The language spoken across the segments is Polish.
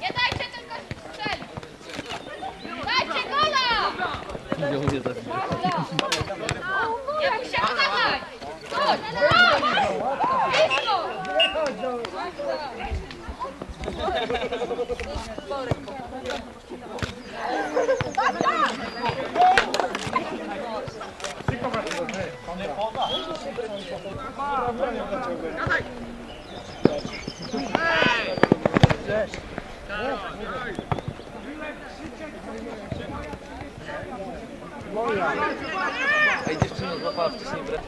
Nie dajcie tylko strzelić! Dajcie gola! Dobra! Nie musiał zadać! Chodź! Chodź! Blisko! Dawaj! Ej, dziewczyna złapała wcześniej brew.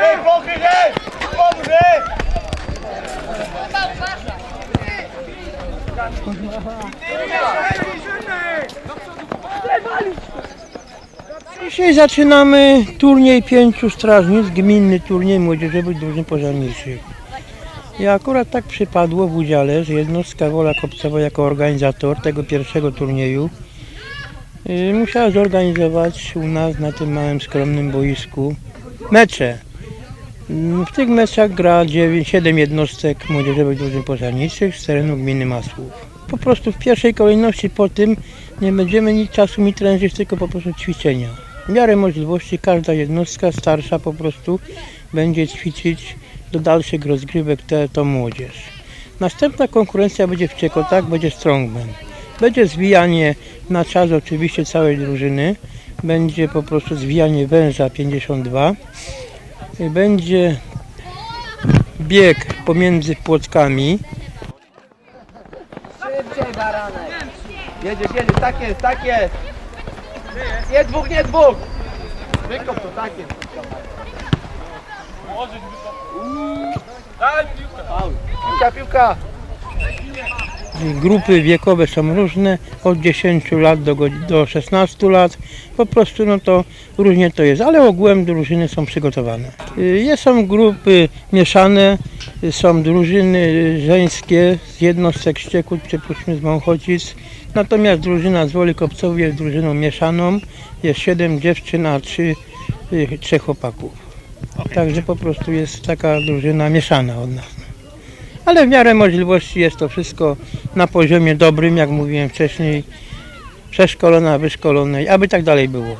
Ej, pochyl, ej! Pomóż, ej! Dzisiaj zaczynamy turniej pięciu strażnic, gminny turniej młodzieżowych drużyn pożarniczych. I akurat tak przypadło w udziale, że jednostka Wola Kopcowa jako organizator tego pierwszego turnieju y, musiała zorganizować u nas na tym małym, skromnym boisku mecze. Mm, W tych meczach gra 9, 7 jednostek młodzieżowych drużyn pożarniczych z terenu gminy Masłów. Po prostu w pierwszej kolejności po tym nie będziemy nic czasu mi trężyć, tylko po prostu ćwiczenia. W miarę możliwości każda jednostka starsza po prostu będzie ćwiczyć do dalszych rozgrywek te, to młodzież. Następna konkurencja będzie w Ciekotach, będzie strongman. Będzie zwijanie na czas oczywiście całej drużyny. Będzie po prostu zwijanie węża 52. Będzie bieg pomiędzy płotkami. Jedziesz, jedziesz, tak jest, tak jest! Nie dwóch, nie dwóch! Wykop to, tak jest. Piłka, piłka! Grupy wiekowe są różne, od 10 lat do, do 16 lat. Po prostu no to różnie to jest, ale ogółem drużyny są przygotowane. Y, Jest, są grupy mieszane, są drużyny y, żeńskie z jednostek ściekut, przypuśćmy z Mąchocic. Natomiast drużyna z Woli Kopcowej jest drużyną mieszaną. Jest 7 dziewczyn, a 3, 3 chłopaków. Także po prostu jest taka drużyna mieszana od nas. Ale w miarę możliwości jest to wszystko na poziomie dobrym, jak mówiłem wcześniej, przeszkolona, wyszkolona, i aby tak dalej było.